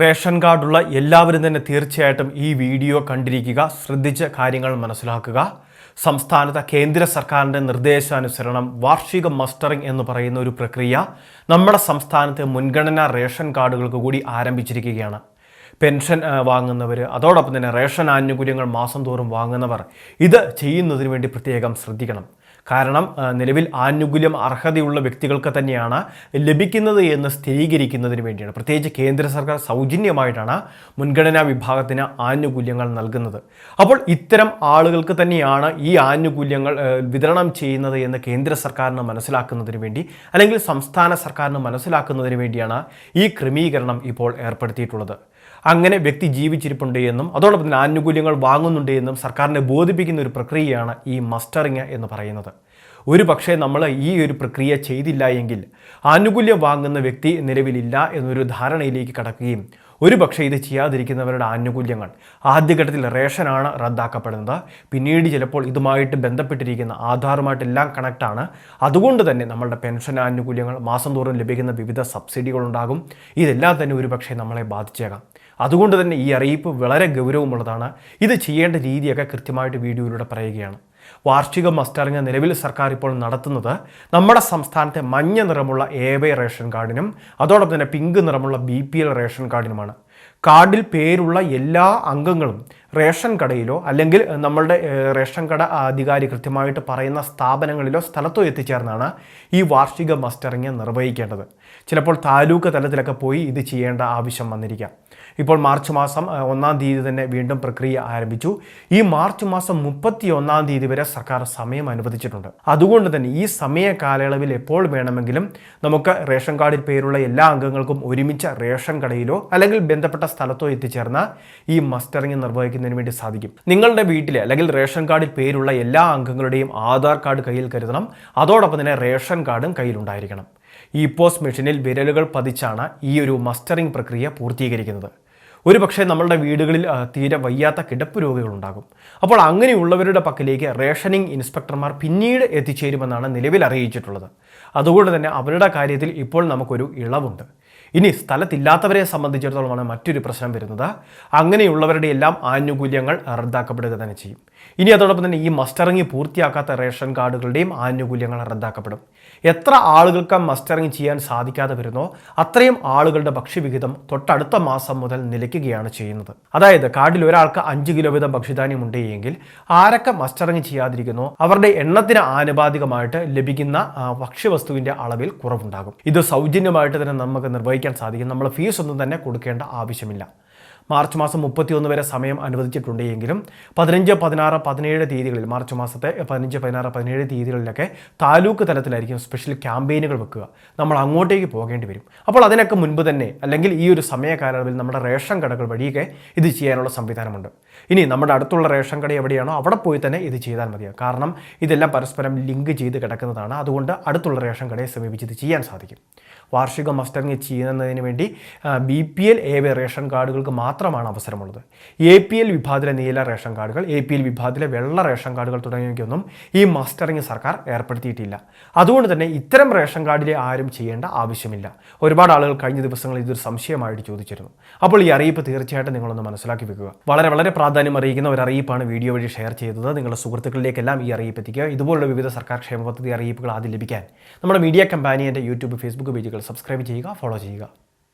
Ration കാർഡുള്ള എല്ലാവരും തന്നെ തീർച്ചയായിട്ടും ഈ വീഡിയോ കണ്ടിരിക്കുക ശ്രദ്ധിച്ച കാര്യങ്ങൾ മനസ്സിലാക്കുക. സംസ്ഥാനത്തെ കേന്ദ്ര സർക്കാരിന്റെ നിർദ്ദേശാനുസരണം വാർഷിക മസ്റ്ററിംഗ് എന്ന് പറയുന്ന ഒരു പ്രക്രിയ നമ്മുടെ സംസ്ഥാനത്തെ മുൻഗണനാ റേഷൻ കാർഡുകൾക്ക് കൂടി ആരംഭിച്ചിരിക്കുകയാണ്. പെൻഷൻ വാങ്ങുന്നവർ അതോടൊപ്പം തന്നെ റേഷൻ ആനുകൂല്യങ്ങൾ മാസം തോറും വാങ്ങുന്നവർ ഇത് ചെയ്യുന്നതിന് വേണ്ടി പ്രത്യേകം ശ്രദ്ധിക്കണം. കാരണം നിലവിൽ ആനുകൂല്യം അർഹതയുള്ള വ്യക്തികൾക്ക് തന്നെയാണ് ലഭിക്കുന്നത് എന്ന് സ്ഥിരീകരിക്കുന്നതിന് വേണ്ടിയാണ്. പ്രത്യേകിച്ച് കേന്ദ്ര സർക്കാർ സൗജന്യമായിട്ടാണ് മുൻഗണനാ വിഭാഗത്തിന് ആനുകൂല്യങ്ങൾ നൽകുന്നത്. അപ്പോൾ ഇത്തരം ആളുകൾക്ക് തന്നെയാണ് ഈ ആനുകൂല്യങ്ങൾ വിതരണം ചെയ്യുന്നത് എന്ന് കേന്ദ്ര സർക്കാരിന് മനസ്സിലാക്കുന്നതിന് വേണ്ടി അല്ലെങ്കിൽ സംസ്ഥാന സർക്കാരിന് മനസ്സിലാക്കുന്നതിന് വേണ്ടിയാണ് ഈ ക്രമീകരണം ഇപ്പോൾ ഏർപ്പെടുത്തിയിട്ടുള്ളത്. അങ്ങനെ വ്യക്തി ജീവിച്ചിരിപ്പുണ്ട് എന്നും അതോടൊപ്പം തന്നെ ആനുകൂല്യങ്ങൾ വാങ്ങുന്നുണ്ട് എന്നും സർക്കാരിനെ ബോധിപ്പിക്കുന്ന ഒരു പ്രക്രിയയാണ് ഈ മസ്റ്ററിങ് എന്ന് പറയുന്നത്. ഒരു പക്ഷേ നമ്മൾ ഈ ഒരു പ്രക്രിയ ചെയ്തില്ല എങ്കിൽ ആനുകൂല്യം വാങ്ങുന്ന വ്യക്തി നിലവിലില്ല എന്നൊരു ധാരണയിലേക്ക് കടക്കുകയും ഒരു പക്ഷേ ഇത് ചെയ്യാതിരിക്കുന്നവരുടെ ആനുകൂല്യങ്ങൾ ആദ്യഘട്ടത്തിൽ റേഷനാണ് റദ്ദാക്കപ്പെടുന്നത്. പിന്നീട് ചിലപ്പോൾ ഇതുമായിട്ട് ബന്ധപ്പെട്ടിരിക്കുന്ന ആധാറുമായിട്ടെല്ലാം കണക്റ്റാണ്. അതുകൊണ്ട് തന്നെ നമ്മളുടെ പെൻഷൻ ആനുകൂല്യങ്ങൾ മാസം തോറും ലഭിക്കുന്ന വിവിധ സബ്സിഡികളുണ്ടാകും. ഇതെല്ലാം തന്നെ ഒരു പക്ഷേ നമ്മളെ ബാധിച്ചേക്കാം. അതുകൊണ്ട് തന്നെ ഈ അറിയിപ്പ് വളരെ ഗൗരവമുള്ളതാണ്. ഇത് ചെയ്യേണ്ട രീതിയൊക്കെ കൃത്യമായിട്ട് വീഡിയോയിലൂടെ പറയുകയാണ്. വാർഷിക മസ്റ്ററിങ് നിലവിൽ സർക്കാർ ഇപ്പോൾ നടത്തുന്നത് നമ്മുടെ സംസ്ഥാനത്തെ മഞ്ഞ നിറമുള്ള എ വൈ റേഷൻ കാർഡിനും അതോടൊപ്പം തന്നെ പിങ്ക് നിറമുള്ള ബി പി എൽ റേഷൻ കാർഡിനുമാണ്. കാർഡിൽ പേരുള്ള എല്ലാ അംഗങ്ങളും റേഷൻ കടയിലോ അല്ലെങ്കിൽ നമ്മളുടെ റേഷൻ കട അധികാരി കൃത്യമായിട്ട് പറയുന്ന സ്ഥാപനങ്ങളിലോ സ്ഥലത്തോ എത്തിച്ചേർന്നാണ് ഈ വാർഷിക മസ്റ്ററിങ് നിർവഹിക്കേണ്ടത്. ചിലപ്പോൾ താലൂക്ക് തലത്തിലൊക്കെ പോയി ഇത് ചെയ്യേണ്ട ആവശ്യം വന്നിരിക്കാം. ഇപ്പോൾ മാർച്ച് മാസം ഒന്നാം തീയതി തന്നെ വീണ്ടും പ്രക്രിയ ആരംഭിച്ചു. ഈ മാർച്ച് മാസം മുപ്പത്തി ഒന്നാം തീയതി വരെ സർക്കാർ സമയം അനുവദിച്ചിട്ടുണ്ട്. അതുകൊണ്ട് തന്നെ ഈ സമയ കാലയളവിൽ എപ്പോൾ വേണമെങ്കിലും നമുക്ക് റേഷൻ കാർഡിൽ പേരുള്ള എല്ലാ അംഗങ്ങൾക്കും ഒരുമിച്ച് റേഷൻ കടയിലോ അല്ലെങ്കിൽ ബന്ധപ്പെട്ട സ്ഥലത്തോ എത്തിച്ചേർന്ന ഈ മസ്റ്ററിംഗ് നിർവഹിക്കുന്നതിന് വേണ്ടി സാധിക്കും. നിങ്ങളുടെ വീട്ടിലെ അല്ലെങ്കിൽ റേഷൻ കാർഡിൽ പേരുള്ള എല്ലാ അംഗങ്ങളുടെയും ആധാർ കാർഡ് കയ്യിൽ കരുതണം. അതോടൊപ്പം തന്നെ റേഷൻ കാർഡും കയ്യിലുണ്ടായിരിക്കണം. ഈ പോസ്റ്റ് മെഷീനിൽ വിരലുകൾ പതിച്ചാണ് ഈ ഒരു മസ്റ്ററിംഗ് പ്രക്രിയ പൂർത്തീകരിക്കുന്നത്. ഒരു പക്ഷേ നമ്മളുടെ വീടുകളിൽ തീരെ വയ്യാത്ത കിടപ്പ് രോഗികളുണ്ടാകും. അപ്പോൾ അങ്ങനെയുള്ളവരുടെ പക്കലേക്ക് റേഷനിങ് ഇൻസ്പെക്ടർമാർ പിന്നീട് എത്തിച്ചേരുമെന്നാണ് നിലവിൽ അറിയിച്ചിട്ടുള്ളത്. അതുകൊണ്ട് തന്നെ അവരുടെ കാര്യത്തിൽ ഇപ്പോൾ നമുക്കൊരു ഇളവുണ്ട്. ഇനി സ്ഥലത്തില്ലാത്തവരെ സംബന്ധിച്ചിടത്തോളമാണ് മറ്റൊരു പ്രശ്നം വരുന്നത്. അങ്ങനെയുള്ളവരുടെ എല്ലാം ആനുകൂല്യങ്ങൾ റദ്ദാക്കപ്പെടുക തന്നെ ചെയ്യും. ഇനി അതോടൊപ്പം തന്നെ ഈ മസ്റ്ററിങ് പൂർത്തിയാക്കാത്ത റേഷൻ കാർഡുകളുടെയും ആനുകൂല്യങ്ങൾ റദ്ദാക്കപ്പെടും. എത്ര ആളുകൾക്ക് മസ്റ്ററിങ് ചെയ്യാൻ സാധിക്കാതെ വരുന്നോ അത്രയും ആളുകളുടെ ഭക്ഷ്യവിഹിതം തൊട്ടടുത്ത മാസം മുതൽ നിലയ്ക്കുകയാണ് ചെയ്യുന്നത്. അതായത് കാർഡിൽ ഒരാൾക്ക് അഞ്ച് കിലോ വീതം ഭക്ഷ്യധാന്യം ഉണ്ട് എങ്കിൽ ആരൊക്കെ മസ്റ്ററിങ് ചെയ്യാതിരിക്കുന്നോ അവരുടെ എണ്ണത്തിന് ആനുപാതികമായിട്ട് ലഭിക്കുന്ന ഭക്ഷ്യവസ്തുവിന്റെ അളവിൽ കുറവുണ്ടാകും. ഇത് സൗജന്യമായിട്ട് തന്നെ നമുക്ക് നിർവഹിക്കാൻ സാധിക്കും. നമ്മൾ ഫീസ് ഒന്നും തന്നെ കൊടുക്കേണ്ട ആവശ്യമില്ല. മാർച്ച് മാസം മുപ്പത്തിയൊന്ന് വരെ സമയം അനുവദിച്ചിട്ടുണ്ട് എങ്കിലും പതിനഞ്ച് പതിനാറ് പതിനേഴ് തീയതികളിൽ മാർച്ച് മാസത്തെ പതിനഞ്ച് പതിനാറ് പതിനേഴ് തീയതികളിലൊക്കെ താലൂക്ക് തലത്തിലായിരിക്കും സ്പെഷ്യൽ ക്യാമ്പയിനുകൾ വെക്കുക. നമ്മൾ അങ്ങോട്ടേക്ക് പോകേണ്ടി വരും. അപ്പോൾ അതിനൊക്കെ മുൻപ് തന്നെ അല്ലെങ്കിൽ ഈ ഒരു സമയ കാലയളവിൽ നമ്മുടെ റേഷൻ കടകൾ വഴിയൊക്കെ ഇത് ചെയ്യാനുള്ള സംവിധാനമുണ്ട്. ഇനി നമ്മുടെ അടുത്തുള്ള റേഷൻ കട എവിടെയാണോ അവിടെ പോയി തന്നെ ഇത് ചെയ്താൽ മതിയാകും കാരണം ഇതെല്ലാം പരസ്പരം ലിങ്ക് ചെയ്ത് കിടക്കുന്നതാണ്. അതുകൊണ്ട് അടുത്തുള്ള റേഷൻ കടയെ സമീപിച്ച് ഇത് ചെയ്യാൻ സാധിക്കും. വാർഷിക മസ്റ്ററിങ് ചെയ്യുന്നതിന് വേണ്ടി ബി പി എൽ എ വേ റേഷൻ കാർഡുകൾക്ക് മാത്രമാണ് അവസരമുള്ളത്. എ പി എൽ വിഭാഗത്തിലെ നീല റേഷൻ കാർഡുകൾ എ പി എൽ വിഭാഗത്തിലെ വെള്ള റേഷൻ കാർഡുകൾ തുടങ്ങിയവയ്ക്കൊന്നും ഈ മസ്റ്ററിങ് സർക്കാർ ഏർപ്പെടുത്തിയിട്ടില്ല. അതുകൊണ്ട് തന്നെ ഇത്തരം റേഷൻ കാർഡിലെ ആരും ചെയ്യേണ്ട ആവശ്യമില്ല. ഒരുപാട് ആളുകൾ കഴിഞ്ഞ ദിവസങ്ങളിൽ ഇതൊരു സംശയമായിട്ട് ചോദിച്ചിരുന്നു. അപ്പോൾ ഈ അറിയിപ്പ് തീർച്ചയായിട്ടും നിങ്ങളൊന്ന് മനസ്സിലാക്കി വെക്കുക. വളരെ വളരെ പ്രാധാന്യം അറിയിക്കുന്ന ഒരു അറിയിപ്പാണ് വീഡിയോ വഴി ഷെയർ ചെയ്തത്. നിങ്ങളുടെ സുഹൃത്തുക്കളിലേക്കെല്ലാം ഈ അറിയിപ്പ് എത്തിക്കുക. ഇതുപോലുള്ള വിവിധ സർക്കാർ ക്ഷേമ പദ്ധതി അറിയിപ്പുകൾ ആദ്യം ലഭിക്കാൻ നമ്മുടെ മീഡിയ കമ്പാനിയന്റെ യൂട്യൂബ് ഫേസ്ബുക്ക് പേജുകൾ 댓글 सब्सक्राइब कीजिएगा फॉलो